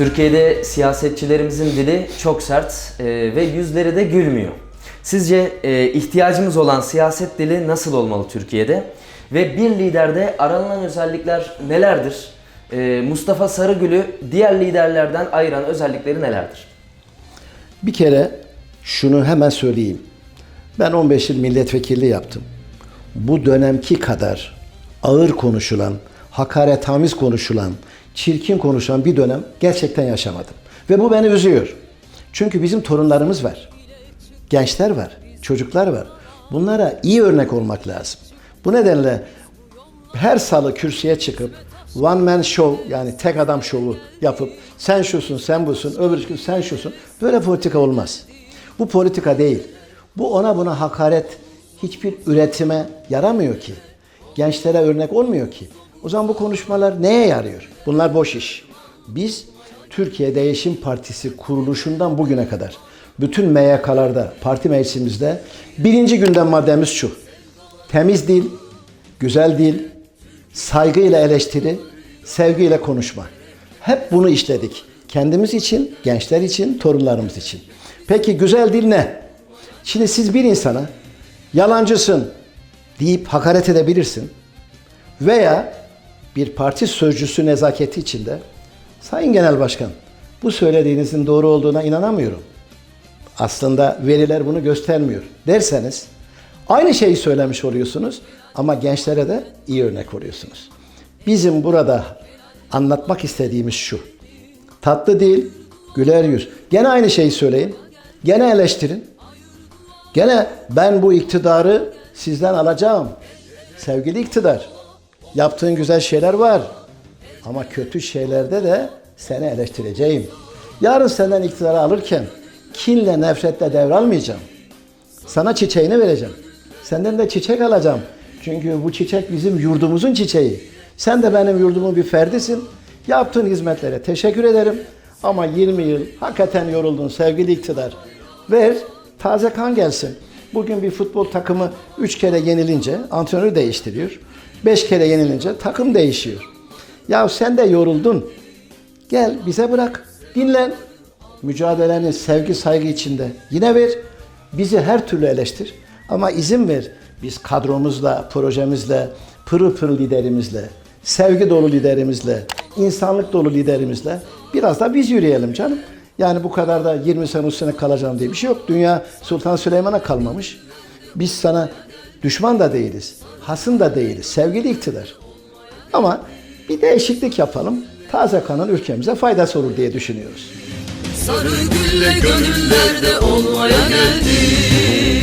Türkiye'de siyasetçilerimizin dili çok sert e, ve yüzleri de gülmüyor. Sizce e, ihtiyacımız olan siyaset dili nasıl olmalı Türkiye'de? Ve bir liderde aranılan özellikler nelerdir? E, Mustafa Sarıgül'ü diğer liderlerden ayıran özellikleri nelerdir? Bir kere şunu hemen söyleyeyim. Ben 15 yıl milletvekilliği yaptım. Bu dönemki kadar ağır konuşulan, hakaretamiz konuşulan, çirkin konuşulan bir dönem gerçekten yaşamadım. Ve bu beni üzüyor. Çünkü bizim torunlarımız var. Gençler var, çocuklar var. Bunlara iyi örnek olmak lazım. Bu nedenle her salı kürsüye çıkıp one man show yani tek adam şovu yapıp sen şusun, sen busun, öbür sen şusun. Böyle politika olmaz. Bu politika değil. Bu ona buna hakaret hiçbir üretime yaramıyor ki. Gençlere örnek olmuyor ki. O zaman bu konuşmalar neye yarıyor? Bunlar boş iş. Biz Türkiye Değişim Partisi kuruluşundan bugüne kadar bütün MYK'larda, parti meclisimizde birinci gündem maddemiz şu. Temiz dil, güzel dil, saygıyla eleştiri, sevgiyle konuşma. Hep bunu işledik. Kendimiz için, gençler için, torunlarımız için. Peki güzel dil ne? Şimdi siz bir insana yalancısın deyip hakaret edebilirsin. Veya bir parti sözcüsü nezaketi içinde Sayın Genel Başkan bu söylediğinizin doğru olduğuna inanamıyorum. Aslında veriler bunu göstermiyor derseniz aynı şeyi söylemiş oluyorsunuz ama gençlere de iyi örnek oluyorsunuz. Bizim burada anlatmak istediğimiz şu. Tatlı değil, güler yüz. Gene aynı şeyi söyleyin. Gene eleştirin. Gene ben bu iktidarı sizden alacağım. Sevgili iktidar, yaptığın güzel şeyler var. Ama kötü şeylerde de seni eleştireceğim. Yarın senden iktidarı alırken kinle, nefretle devralmayacağım. Sana çiçeğini vereceğim. Senden de çiçek alacağım. Çünkü bu çiçek bizim yurdumuzun çiçeği. Sen de benim yurdumun bir ferdisin. Yaptığın hizmetlere teşekkür ederim. Ama 20 yıl hakikaten yoruldun sevgili iktidar. Ver, taze kan gelsin. Bugün bir futbol takımı 3 kere yenilince antrenörü değiştiriyor. 5 kere yenilince takım değişiyor. Ya sen de yoruldun. Gel bize bırak. Dinlen. Mücadeleni sevgi saygı içinde yine ver. Bizi her türlü eleştir. Ama izin ver. Biz kadromuzla, projemizle, pırıl pırıl liderimizle, sevgi dolu liderimizle, insanlık dolu liderimizle biraz da biz yürüyelim canım. Yani bu kadar da 20 sene 30 sene kalacağım diye bir şey yok. Dünya Sultan Süleyman'a kalmamış. Biz sana düşman da değiliz, hasım da değiliz, sevgili iktidar. Ama bir değişiklik yapalım. Taze kanın ülkemize faydası olur diye düşünüyoruz. Sarı gülle gönüllerde olmaya geldik